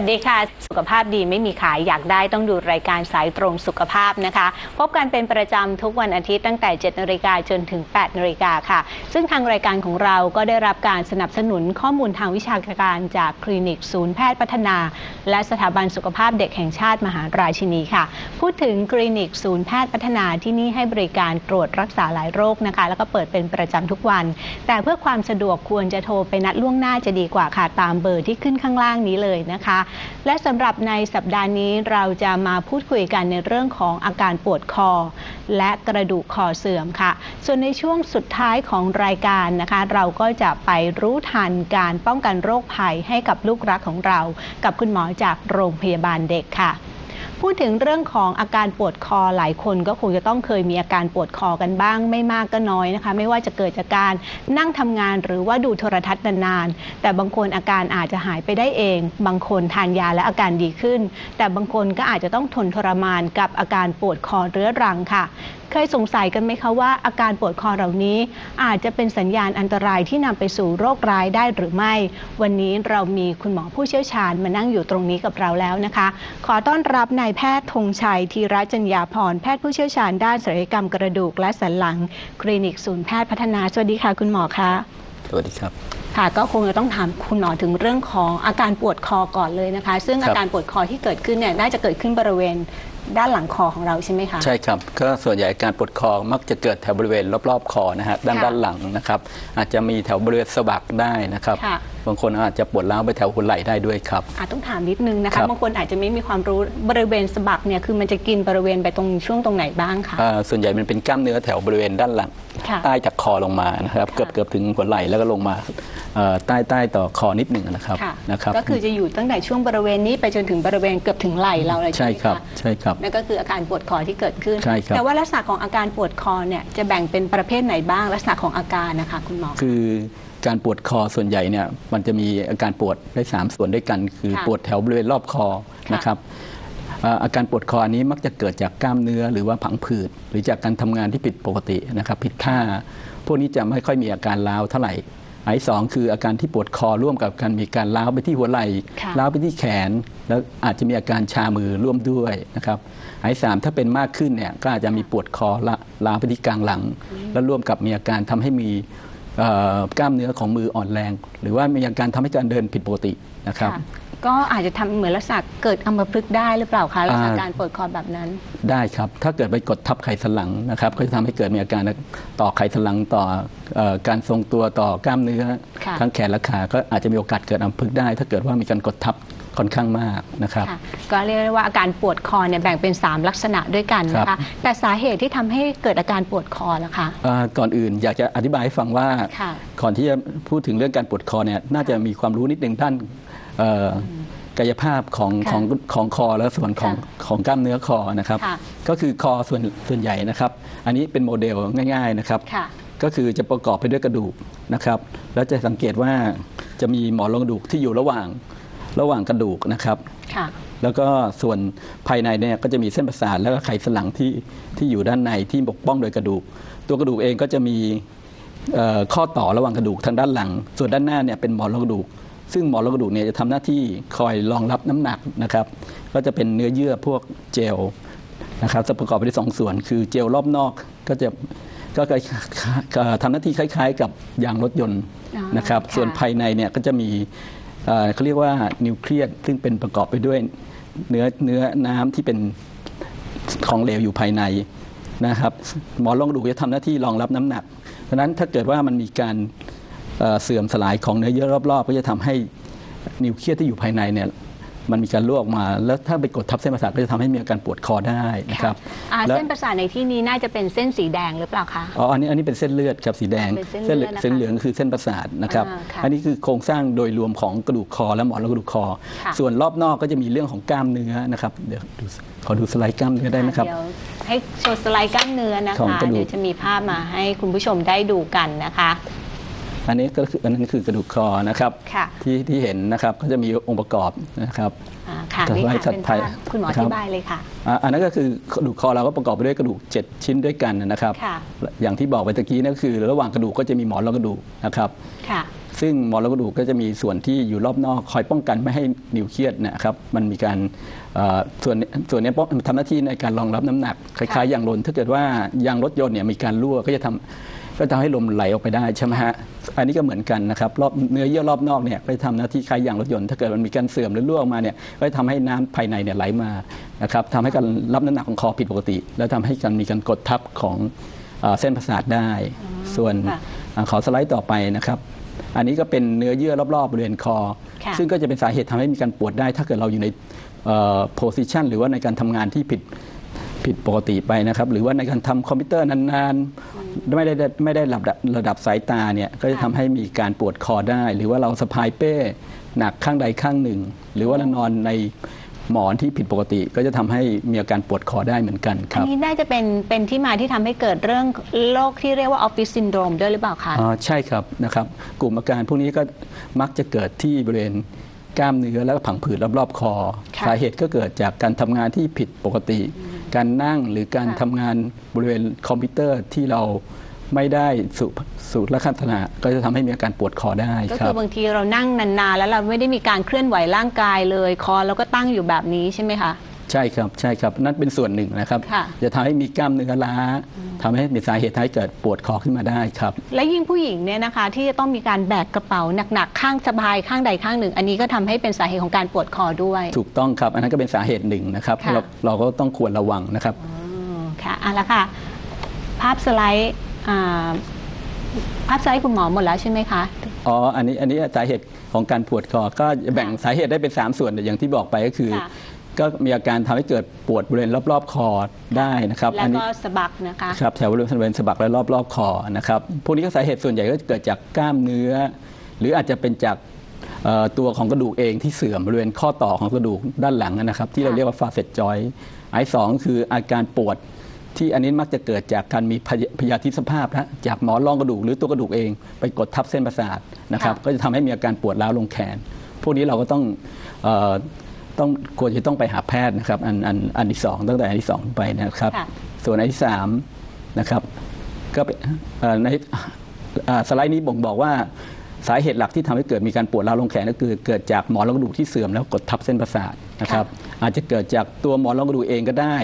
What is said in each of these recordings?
สวัสดีค่ะ สุขภาพดีไม่มีขายอยากได้ต้องดูรายการสายตรงสุขภาพนะคะ พบกันเป็นประจำทุกวันอาทิตย์ตั้งแต่ 7นาฬิกาจนถึง 8นาฬิกาค่ะ ซึ่งทางรายการของเราก็ได้รับการสนับสนุนข้อมูลทางวิชาการจากคลินิกศูนย์แพทย์พัฒนา และสถาบันสุขภาพเด็กแห่งชาติมหาราชินีค่ะ พูดถึงคลินิกศูนย์แพทย์พัฒนาที่นี่ให้บริการตรวจรักษาหลายโรคนะคะ แล้วก็เปิดเป็นประจำทุกวัน แต่เพื่อความสะดวกควรจะโทรไปนัดล่วงหน้าจะดีกว่าค่ะตามเบอร์ที่ขึ้นข้างล่างนี้เลยนะคะ และสำหรับในสัปดาห์นี้เราจะมาพูดคุยกันในเรื่องของอาการปวดคอ และกระดูกคอเสื่อมค่ะ ส่วนในช่วงสุดท้ายของรายการนะคะ เราก็จะไปรู้ทันการป้องกันโรคภัยให้กับลูกรักของเรา กับคุณหมอจากโรงพยาบาลเด็กค่ะ พูดถึงเรื่องของอาการปวดคอหลายคนก็คงจะต้องเคยมีอาการปวดคอกันบ้าง ไม่มากก็น้อยนะคะ ไม่ว่าจะเกิดจากการนั่งทำงานหรือว่าดูโทรทัศน์นานๆ แต่บางคนอาการอาจจะหายไปได้เอง บางคนทานยาและอาการดีขึ้น แต่บางคนก็อาจจะต้องทนทรมานกับอาการปวดคอเรื้อรังค่ะเคยสงสัยกันไหมคะว่าอาการปวดคอเหล่านี้ อาจจะเป็นสัญญาณอันตรายที่นำไปสู่โรคร้ายได้หรือไม่ วันนี้เรามีคุณหมอผู้เชี่ยวชาญมานั่งอยู่ตรงนี้กับเราแล้วนะคะ ขอต้อนรับนายแพทย์ธงชัยธีระจัญญาพรแพทย์ผู้เชี่ยวชาญด้านศัลยกรรมกระดูกและสันหลัง คลินิกศูนย์แพทย์พัฒนา สวัสดีค่ะคุณหมอคะสวัสดีครับ ค่ะก็คงจะต้องถามคุณหมอถึงเรื่องของอาการปวดคอก่อนเลยนะคะ ซึ่งครับอาการปวดคอที่เกิดขึ้นเนี่ยน่าจะเกิดขึ้นบริเวณ ด้านหลังคอของเราใช่ไหมคะ ใช่ครับ ก็ส่วนใหญ่อาการปวดคอมักจะเกิดแถวบริเวณรอบๆคอนะฮะด้านค่ะด้านหลังนะครับ อาจจะมีแถวบริเวณสะบักได้นะครับ ค่ะ บางคนอาจจะปวดร้าวไปแถวหัวไหล่ได้ด้วยครับ อาจต้องถามนิดนึงนะครัคะบ บางคนอาจจะไม่มีความรู้บริเวณสะบักเนี่ยคือมันจะกินบริเวณไปตรงช่วงตรงไหนบ้างคะ อ่าส่วนใหญ่มันเป็นกล้ามเนื้อแถวบริเวณด้านหลังค่ะใต้จากคอลงมานะครับ ค่ะ เกือบเกือบถึงหัวไหล่แล้วก็ลงมาเอ่อ ใต้ใต้ต่อคอนิดหนึ่งนะครับค่ะนะครับ ก็คือจะอยู่ตั้งแต่ช่วงบริเวณนี้ไปจนถึงบริเวณเกือบถึงไหล่เราเลยใช่ใช่ไหมครับคะใช่ครับนั่นก็คืออาการปวดคอที่เกิดขึ้นใช่ครับแต่ว่าลักษณะของอาการปวดคอเนี่ยจะแบ่งเป็นประเภทไหนบ้างลักษณะของอาการนะคะคุณหมอคือการปวดคอส่วนใหญ่เนี่ยมันจะมีอาการปวดได้สามส่วนด้วยกัน คือค่ะปวดแถวบริเวณรอบคอค่ะนะครับเอ่ออาการปวดคออันนี้มักจะเกิดจากกล้ามเนื้อหรือว่าผังผืดหรือจากการทำงานที่ผิดปกตินะครับผิดท่า พวกนี้จะไม่ค่อยมีอาการล้าวเท่าไหร่ อันที่สองคืออาการที่ปวดคอร่วมกับการมีการล้าวไปที่หัวไหล่ค่ะล้าวไปที่แขน แล้วอาจจะมีอาการชามือร่วมด้วยนะครับอันที่สามถ้าเป็นมากขึ้นเนี่ยก็อาจจะมีปวดคอละล้าวไปที่กลางหลัง แล้วร่วมกับมีอาการทำให้มีเอ่อกล้ามเนื้อของมืออ่อนแรง หรือว่ามีอาการทำให้การเดินผิดปกตินะครับค่ะ ก็อาจจะทำเหมือนลักษณะเกิดอัมพฤกษ์ได้หรือเปล่าคะลักษณะอ่า การปวดคอแบบนั้น ได้ครับ ถ้าเกิดไปกดทับไขสันหลังนะครับก็จะทำให้เกิดมีอาการต่อไขสันหลังต่อเออการทรงตัวต่อกล้ามเนื้อค่ะ ทั้งแขนและขา ก็อาจจะมีโอกาสเกิดอัมพฤกษ์ได้ ถ้าเกิดว่ามีการกดทับ ค่อนข้างมากนะครับค่ะก็เรียกได้ว่าอาการปวดคอเนี่ยแบ่งเป็น 3 ลักษณะด้วยกันนะครัคะบแต่สาเหตุที่ทำให้เกิดอาการปวดคอล่ะคะเอ่อก่อนอื่นอยากจะอธิบายให้ฟังว่าค่ะก่อนที่จะพูดถึงเรื่องการปวดคอเนี่ยน่าจะมีความรู้นิดหนึ่งด้านเอ่อกายภาพของค่ะของของคอและส่วนของค่ะของกล้ามเนื้อคอนะครับค่ะก็คือคอส่วนส่วนใหญ่นะครับ อันนี้เป็นโมเดลง่าย ๆนะครับค่ะก็คือจะประกอบไปด้วยกระดูกนะครับ แล้วจะสังเกตว่าจะมีหมอนรองกระดูกที่อยู่ระหว่าง ระหว่างกระดูกนะครับ ค่ะ แล้วก็ส่วนภายในเนี่ยก็จะมีเส้นประสาทแล้วก็ไขสันหลังที่ที่อยู่ด้านในที่ปกป้องโดยกระดูก ตัวกระดูกเองก็จะมีเอ่อข้อต่อระหว่างกระดูกทางด้านหลัง ส่วนด้านหน้าเนี่ยเป็นหมอนรองกระดูก ซึ่งหมอนรองกระดูกเนี่ยจะทำหน้าที่คอยรองรับน้ำหนักนะครับ ก็จะเป็นเนื้อเยื่อพวกเจลนะครับจะประกอบไปด้วยสองส่วน คือเจลรอบนอกก็จะก็คล้ายๆทำหน้าที่คล้าย ๆ กับยางรถยนต์อ๋อนะครับ ค่ะ ส่วนภายในเนี่ยก็จะมี เขาเรียกว่านิวเคลียสซึ่งเป็นประกอบไปด้วยเนื้อเนื้อน้ำที่เป็นของเหลวอยู่ภายในนะครับหมอนรองกระดูกจะทำหน้าที่รองรับน้ำหนักดังนั้นถ้าเกิดว่ามันมีการเอ่อเสื่อมสลายของเนื้อเยื่อรอบๆ ก็จะทำให้นิวเคลียสที่อยู่ภายในเนี่ย มันมีการรั่วออกมา แล้วถ้าไปกดทับเส้นประสาทก็จะทำให้มีอาการปวดคอได้นะครับอ่าแล้ว เส้นประสาทในที่นี้น่าจะเป็นเส้นสีแดงหรือเปล่าคะ อ๋ออันนี้อันนี้เป็นเส้นเลือดครับสีแดงเป็นเส้นเลือดนะคะเส้นเหลืองคือเส้นประสาทนะครับ อ่าค่ะอันนี้คือโครงสร้างโดยรวมของกระดูกคอและหมอนรองกระดูกคอ ค่ะ ส่วนรอบนอกก็จะมีเรื่องของกล้ามเนื้อนะครับเดี๋ยวดูขอดูสไลด์กล้ามเนื้อได้ไหมครับ เดี๋ยวให้โชว์สไลด์กล้ามเนื้อนะของคะกระดูก เดี๋ยวจะมีภาพมาให้คุณผู้ชมได้ดูกันนะคะ อันนี้ก็คืออันนั้นคือกระดูกคอนะครับค่ะที่ที่เห็นนะครับก็จะมีองค์ประกอบนะครับอ่าค่ะสนี่ไลด์ค่ะถัดเป็นไปภาพคุณหมออครับธิบายเลยค่ะอ่าอันนั้นก็คือกระดูกคอเราก็ประกอบไปด้วยกระดูก 7 ชิ้นด้วยกันนะครับ ค่ะ อย่างที่บอกไปตะกี้นั่นก็คือ ระหว่างกระดูกก็จะมีหมอนรองกระดูกนะครับค่ะ ซึ่งหมอนรองกระดูกก็จะมีส่วนที่อยู่รอบนอกคอยป้องกันไม่ให้นิวเคลียสนะครับมันมีการเอ่อส่วนส่วนนี้ป้องทำหน้าที่ในการรองรับน้ำหนักคล้ายๆยางรถถ้าเกิดว่ายางรถยนต์เนี่ยมีการรั่วก็จะทำ ก็ทำให้ลมไหลออกไปได้ใช่ไหมฮะอันนี้ก็เหมือนกันนะครับรอบเนื้อเยื่อรอบนอกเนี่ยก็จะทำหน้าที่คล้ายยางรถยนต์ถ้าเกิดมันมีการเสื่อมหรือรั่วออกมาเนี่ยก็จะทำให้น้ำภายในเนี่ยไหลมานะครับทำให้การรับน้ำหนักของคอผิดปกติ แล้วทำให้การมีการกดทับของเอ่อเส้นประสาทได้ ส่วนค่ะอ่าขอสไลด์ต่อไปนะครับ อันนี้ก็เป็นเนื้อเยื่อรอบๆบริเวณคอค่ะซึ่งก็จะเป็นสาเหตุทำให้มีการปวดได้ ถ้าเกิดเราอยู่ในโพสิชันหรือว่าในการทำงานที่ผิดผิดปกติไปนะครับ หรือว่าในการทำคอมพิวเตอร์นานๆ ไม่ได้ไม่ได้ระดับระดับสายตาเนี่ยก็จะทำให้มีการปวดคอได้ หรือว่าเราสะพายเป้หนักข้างใดข้างหนึ่ง หรือว่าเรานอนในหมอนที่ผิดปกติก็จะทำให้มีอาการปวดคอได้เหมือนกันคอันรับนี้น่าจะเป็นเป็นที่มาที่ทำให้เกิดเรื่องโรคที่เรียกว่าออฟฟิศซินโดรมด้วยหรือเปล่าคะ อ่าใช่ครับนะครับ กลุ่มอาการพวกนี้ก็มักจะเกิดที่บริเวณกล้ามเนื้อแล้วก็ผังผืดรอบๆคอ ค่ะ สาเหตุก็เกิดจากการทำงานที่ผิดปกติ การนั่งหรือการค่ะทำงานบริเวณคอมพิวเตอร์ที่เราไม่ได้สุสูตรลักษณะก็จะทำให้มีอาการปวดคอได้ก็ครัคืบอบางทีเรานั่งนานๆ แล้วเราไม่ได้มีการเคลื่อนไหวร่างกายเลย คอเราก็ตั้งอยู่แบบนี้ใช่ไหมคะ ใช่ครับใช่ครับนั่นเป็นส่วนหนึ่งนะครับค่ะ จะทำให้มีกล้ามเนื้อล้าทำให้มีสาเหตุทำให้เกิดปวดคอขึ้นมาได้ครับ และยิ่งผู้หญิงเนี่ยนะคะ ที่จะต้องมีการแบกกระเป๋าหนักๆข้างสะพายข้างใดข้างหนึ่ง อันนี้ก็ทำให้เป็นสาเหตุของการปวดคอด้วย ถูกต้องครับ อันนั้นก็เป็นสาเหตุหนึ่งนะครับค่ะ เราเราก็ต้องควรระวังนะครับ อืมค่ะเอะละค่ะ ภาพสไลด์อ่าภาพสไลด์คุณหมอหมดแล้วใช่ไหมคะ อ๋อ อันนี้ อันนี้สาเหตุของการปวดคอ ก็แบ่งสาเหตุได้เป็น 3 ส่วนอย่างที่บอกไปก็คือ ค่ะ ก็มีอาการทำให้เกิดปวดบริเวณรอบๆคอได้นะครับแล้วอันนี้ก็สะบักนะคะครับแถวบริเวณสะบักและรอบๆคอนะครับพวกนี้ก็สาเหตุส่วนใหญ่ก็เกิดจากกล้ามเนื้อ หรืออาจจะเป็นจากเอ่อตัวของกระดูกเองที่เสื่อมบริเวณข้อต่อของกระดูกด้านหลังนะครับ ที่เราค่ะเรียกว่าฟาเซตจอยไอ้สองคืออาการปวดที่อันนี้มักจะเกิดจากการมีพยพยาธิสภาพนะจากหมอนรองกระดูกหรือตัวกระดูกเอง ไปกดทับเส้นประสาทนะครับ ก็จะทำให้มีอาการปวดร้าวลงแขน พวกนี้เราก็ต้องเอ่อ ต้องควรจะต้องไปหาแพทย์นะครับ อันอันอันที่สองตั้งแต่อันที่สองไปนะครับ ค่ะ ส่วนอันที่สามนะครับก็เป็นเอ่อในอ่าสไลด์นี้บ่งบอกว่าสาเหตุหลักที่ทำให้เกิดมีการปวดร้าวลงแขนก็คือ เกิดจากหมอนรองกระดูกที่เสื่อมแล้วกดทับเส้นประสาทนะครับ อาจจะเกิดจากตัวหมอนรองกระดูกเองก็ได้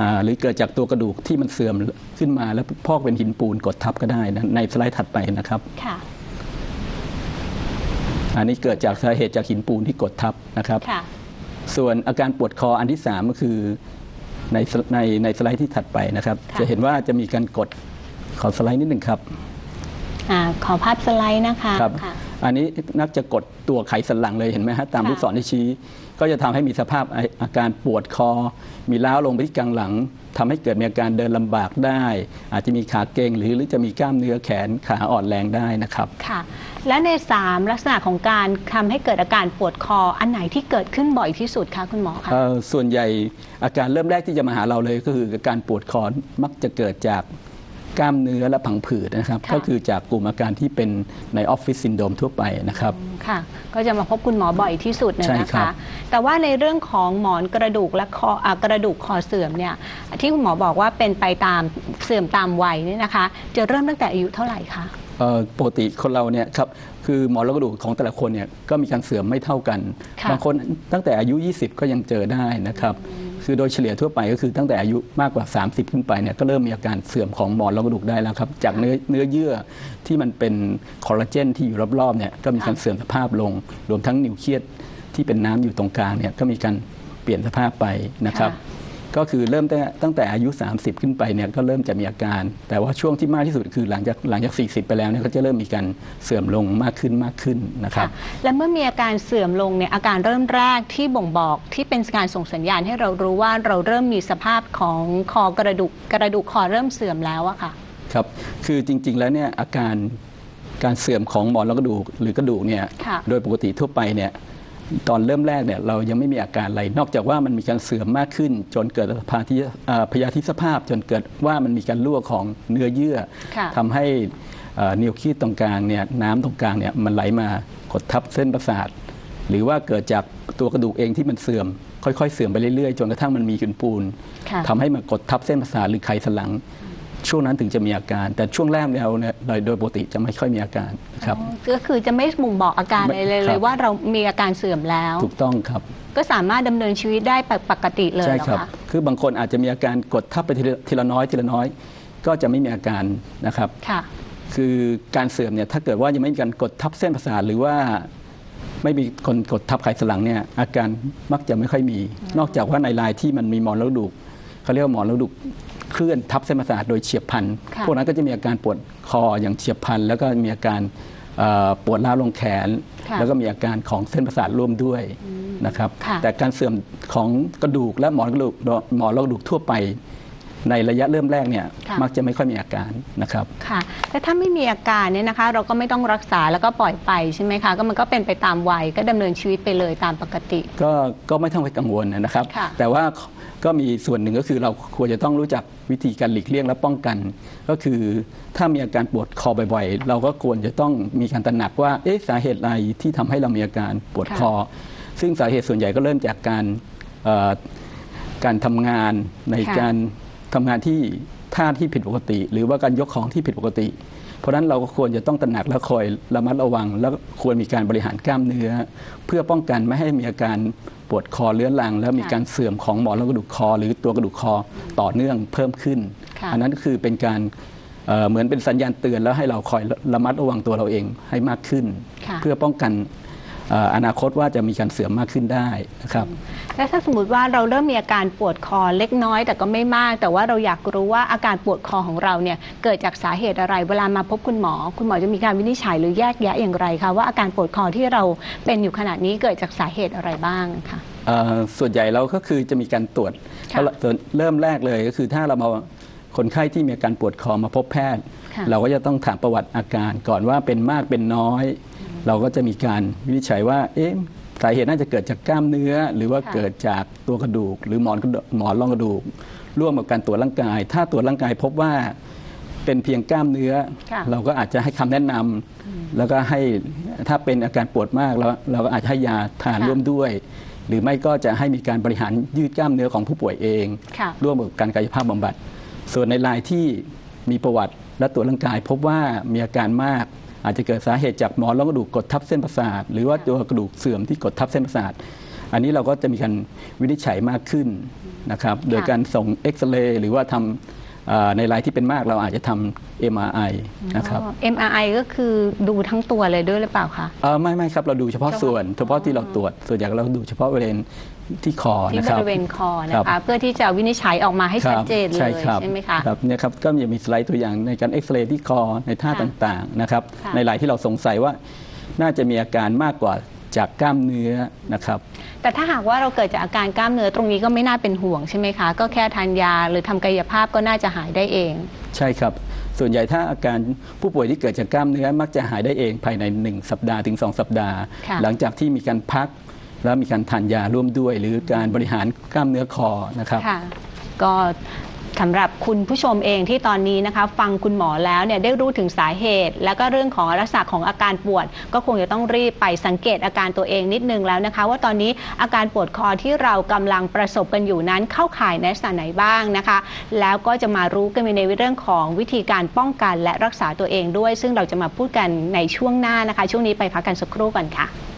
อ่าหรือเกิดจากตัวกระดูกที่มันเสื่อมขึ้นมาแล้วพอกเป็นหินปูนกดทับก็ได้นะในสไลด์ถัดไปนะครับ ค่ะ อันนี้เกิดจากสาเหตุจากหินปูนที่กดทับนะครับ ค่ะ ส่วนอาการปวดคออันที่ 3 ก็คือในสในในสไลด์ที่ถัดไปนะครับ ค่ะ จะเห็นว่าจะมีการกดขอสไลด์นิดหนึ่งครับ อ่าขอภาพสไลด์นะคะครับ ค่ะ อันนี้นักจะกดตัวไขสันหลังเลยเห็นไหมฮะตามค่ะ ลูกศรที่ชี้ ก็จะทำให้มีสภาพอาอาการปวดคอ มีล้าวลงไปที่กลางหลังทำให้เกิดมีอาการเดินลำบากได้ อาจจะมีขาเกร็งหรือหรือจะมีกล้ามเนื้อแขนขาอ่อนแรงได้นะครับค่ะและใน 3 ลักษณะของการทำให้เกิดอาการปวดคออันไหนที่เกิดขึ้นบ่อยที่สุดคะคุณหมอคะเอ่อส่วนใหญ่อาการเริ่มแรกที่จะมาหาเราเลยก็คือการปวดคอมักจะเกิดจาก กล้ามเนื้อและผังผืดนะครับ ค่ะ ก็คือจากกลุ่มอาการที่เป็นในออฟฟิศซินโดรมทั่วไปนะครับ ค่ะ ก็จะมาพบคุณหมอบ่อยที่สุดนะใช่นะครัคะ บ แต่ว่าในเรื่องของหมอนกระดูกและคออ่ากระดูกคอเสื่อมเนี่ยที่คุณหมอบอกว่าเป็นไปตามเสื่อมตามวัยเนี่ยนะคะ จะเริ่มตั้งแต่อายุเท่าไหร่คะ เอ่อปกติคนเราเนี่ยครับคือหมอนรองกระดูกของแต่ละคนเนี่ยก็มีการเสื่อมไม่เท่ากัน ค่ะ บางคนตั้งแต่อายุ 20 ก็ยังเจอได้นะครับ คือโดยเฉลี่ยทั่วไปก็คือตั้งแต่อายุมากกว่า 30 ขึ้นไปเนี่ยก็เริ่มมีอาการเสื่อมของหมอนรองกระดูกได้แล้วครับ จากเนื้อเนื้อเยื่อที่มันเป็นคอลลาเจนที่อยู่รอบๆเนี่ยก็มีการเสื่อมสภาพลง รวมทั้งนิวเคลียสที่เป็นน้ำอยู่ตรงกลางเนี่ยก็มีการเปลี่ยนสภาพไปนะครับ ก็คือเริ่มตั้งตั้งแต่อายุ 30 ขึ้นไปเนี่ยก็เริ่มจะมีอาการ แต่ว่าช่วงที่มากที่สุดคือหลังจากหลังจาก 40 ไปแล้วเนี่ยก็จะเริ่มมีการเสื่อมลงมากขึ้นมากขึ้นนะครับและเมื่อมีอาการเสื่อมลงเนี่ยอาการเริ่มแรกที่บ่งบอกที่เป็นการส่งสัญญาณให้เรารู้ว่าเราเริ่มมีสภาพของคอกระดูกกระดูกคอเริ่มเสื่อมแล้วอะค่ะครับคือจริง ๆ แล้วเนี่ยอาการการเสื่อมของหมอนรองกระดูกหรือกระดูกเนี่ยค่ะโดยปกติทั่วไปเนี่ย ตอนเริ่มแรกเนี่ยเรายังไม่มีอาการอะไร นอกจากว่ามันมีการเสื่อมมากขึ้น จนเกิดพาธิอ่าพยาธิสภาพ จนเกิดว่ามันมีการรั่วของเนื้อเยื่อค่ะทำให้เอ่อนิวคลียสตรงกลางเนี่ยน้ำตรงกลางเนี่ยมันไหลมากดทับเส้นประสาท หรือว่าเกิดจากตัวกระดูกเองที่มันเสื่อม ค่อยๆ เสื่อมไปเรื่อยๆ จนกระทั่งมันมีหินปูนค่ะทำให้มากดทับเส้นประสาทหรือไขสันหลัง ช่วงนั้นถึงจะมีอาการ แต่ช่วงแรกเนี่ยเราเนี่ยโดยโดยปกติจะไม่ค่อยมีอาการนะครับ ก็คือจะไม่บ่งบอกอาการไม่อะไรเลยคเลรัยบว่าเรามีอาการเสื่อมแล้ว ถูกต้องครับ ก็สามารถดำเนินชีวิตได้ปกติเลยใช่เหรอครับคะคือบางคนอาจจะมีอาการกดทับไปทีละทีละน้อยทีละน้อย ก็จะไม่มีอาการนะครับค่ะคือการเสื่อมเนี่ยถ้าเกิดว่ายังไม่มีการกดทับเส้นประสาทหรือว่าไม่มีคนกดทับไขสันหลังเนี่ยอาการมักจะไม่ค่อยมี นอกจากว่าในรายที่มันมีหมอนรองกระดูกเขาเรียกว่าหมอนรองกระดูก เคลื่อนทับเส้นประสาทโดยเฉียบพลันค่ะพวกนั้นก็จะมีอาการปวดคออย่างเฉียบพลัน แล้วก็มีอาการเอ่อปวดร้าวลงแขนค่ะแล้วก็มีอาการของเส้นประสาทร่วมด้วยนะครับค่ะแต่การเสื่อมของกระดูกและหมอนกระดูกหมอนรองกระดูกทั่วไป ในระยะเริ่มแรกเนี่ยค่ะ มักจะไม่ค่อยมีอาการนะครับ ค่ะ แต่ถ้าไม่มีอาการเนี่ยนะคะ เราก็ไม่ต้องรักษาแล้วก็ปล่อยไปใช่ไหมคะ ก็มันก็เป็นไปตามวัยก็ดำเนินชีวิตไปเลยตามปกติ ก็ก็ไม่ต้องไปกังวลนะครับ ค่ะแต่ว่าก็มีส่วนหนึ่งก็คือเราควรจะต้องรู้จักวิธีการหลีกเลี่ยงและป้องกัน ก็คือถ้ามีอาการปวดคอบ่อยๆ เราก็ควรจะต้องมีการตระหนักว่าเอ๊ะสาเหตุอะไรที่ทำให้เรามีอาการปวดคอ ซึ่งสาเหตุส่วนใหญ่ก็เริ่มจากการเอ่อการทำงานในค่ะ การ ทำงานที่ท่าที่ผิดปกติ หรือว่าการยกของที่ผิดปกติ เพราะฉะนั้นเราก็ควรจะต้องตระหนักและคอยระมัดระวัง แล้วควรมีการบริหารกล้ามเนื้อ เพื่อป้องกันไม่ให้มีอาการปวดคอเรื้อรัง แล้วมีค่ะการเสื่อมของหมอนรองกระดูกคอ หรือตัวกระดูกคอต่อเนื่องเพิ่มขึ้นค่ะอันนั้นก็คือเป็นการเอ่อเหมือนเป็นสัญญาณเตือนแล้วให้เราคอยระมัดระวังตัวเราเองให้มากขึ้นค่ะเพื่อป้องกันเอ่ออนาคตว่าจะมีการเสื่อมมากขึ้นได้นะครับแล้วถ้าสมมติว่าเราเริ่มมีอาการปวดคอเล็กน้อยแต่ก็ไม่มาก แต่ว่าเราอยากรู้ว่าอาการปวดคอของเราเนี่ยเกิดจากสาเหตุอะไร เวลามาพบคุณหมอ คุณหมอจะมีการวินิจฉัยหรือแยกแยะอย่างไรคะว่าอาการปวดคอที่เราเป็นอยู่ขณะนี้เกิดจากสาเหตุอะไรบ้างคะเอ่อส่วนใหญ่เราก็คือจะมีการตรวจค่ะถ้าเราส่วนเริ่มแรกเลยก็คือถ้าเรามาคนไข้ที่มีอาการปวดคอมาพบแพทย์ค่ะเราก็จะต้องถามประวัติอาการก่อนว่าเป็นมากเป็นน้อย เราก็จะมีการวินิจฉัยว่าเอ๊ะสาเหตุน่าจะเกิดจากกล้ามเนื้อ หรือว่าค่ะเกิดจากตัวกระดูก หรือหมอนกระดูกหมอนรองกระดูก ร่วมกับการตรวจร่างกาย ถ้าตรวจร่างกายพบว่าเป็นเพียงกล้ามเนื้อค่ะเราก็อาจจะให้คำแนะนำแล้วก็ให้ถ้าเป็นอาการปวดมากแล้วเราก็อาจจะให้ยาทานค่ะร่วมด้วย หรือไม่ก็จะให้มีการบริหารยืดกล้ามเนื้อของผู้ป่วยเองค่ะร่วมกับการกายภาพบำบัด ส่วนในรายที่มีประวัติและตรวจร่างกาย พบว่ามีอาการมาก อาจจะเกิดสาเหตุจากหมอนรองกระดูกกดทับเส้นประสาท หรือว่าตัวกระดูกเสื่อมที่กดทับเส้นประสาท อันนี้เราก็จะมีการวินิจฉัยมากขึ้นนะครับ โดยการส่งเอ็กซเรย์หรือว่าทำเอ่อในรายที่เป็นมากเราอาจจะทำ MRI นะครับอ๋อ MRI ก็คือดูทั้งตัวเลยด้วยหรือเปล่าคะเอ่อไม่ไม่ครับ เราดูเฉพาะเฉพาะส่วน เฉพาะที่เราตรวจส่วนใหญ่เราดูเฉพาะบริเวณ ที่คอที่นะบครับริเวณคอนะครัคะบ เพื่อที่จะวินิจฉัยออกมาให้ชัดเจนเลยใช่ครับใช่ไหมคะครับเนี่ยครับก็จะมีสไลด์ตัวอย่างในการเอ็กซเรย์ที่คอในท่าค่ะต่างๆนะครับค่ะ ในรายที่เราสงสัยว่าน่าจะมีอาการมากกว่าจากกล้ามเนื้อนะครับ แต่ถ้าหากว่าเราเกิดจากอาการกล้ามเนื้อตรงนี้ก็ไม่น่าเป็นห่วงใช่ไหมคะ ก็แค่ทานยาหรือทำกายภาพก็น่าจะหายได้เอง ใช่ครับ ส่วนใหญ่ถ้าอาการผู้ป่วยที่เกิดจากกล้ามเนื้อมักจะหายได้เองภายใน 1 สัปดาห์ถึง 2 สัปดาห์ ค่ะหลังจากที่มีการพัก แล้วมีการทานยาร่วมด้วย หรือการบริหารกล้ามเนื้อคอนะครับค่ะก็สำหรับคุณผู้ชมเองที่ตอนนี้นะคะ ฟังคุณหมอแล้วเนี่ยได้รู้ถึงสาเหตุ แล้วก็เรื่องของลักษณะของอาการปวด ก็คงจะต้องรีบไปสังเกตอาการตัวเองนิดนึงแล้วนะคะ ว่าตอนนี้อาการปวดคอที่เรากำลังประสบกันอยู่นั้นเข้าข่ายในลักษณะไหนบ้างนะคะ แล้วก็จะมารู้กันในเรื่องของวิธีการป้องกันและรักษาตัวเองด้วย ซึ่งเราจะมาพูดกันในช่วงหน้านะคะ ช่วงนี้ไปพักกันสักครู่ก่อนค่ะ